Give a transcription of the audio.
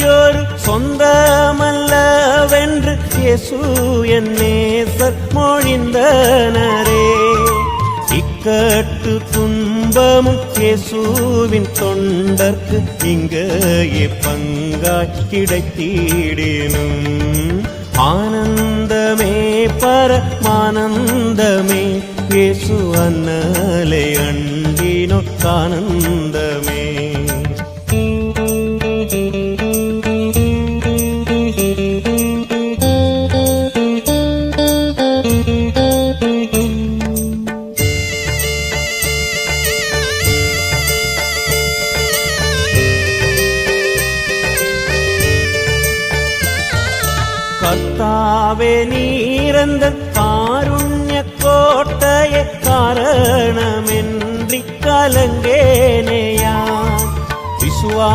நீயோரு சொந்தமல்லவென்று இயேசு என் நேசர் மொழிந்தனரே. இக்கட்டு துன்பமும் இயேசுவின் தொண்டர்க்கு இங்கேயே பங்காய் கிடைத்திடினும். ஆனந்தமே பரமானந்தமே இயேசு அன்னலை அண்டினோ கானந்தமே കർത്താവെ നീരന്തൻ കോട്ടയ കാരണമെന്തി കലങ്കേ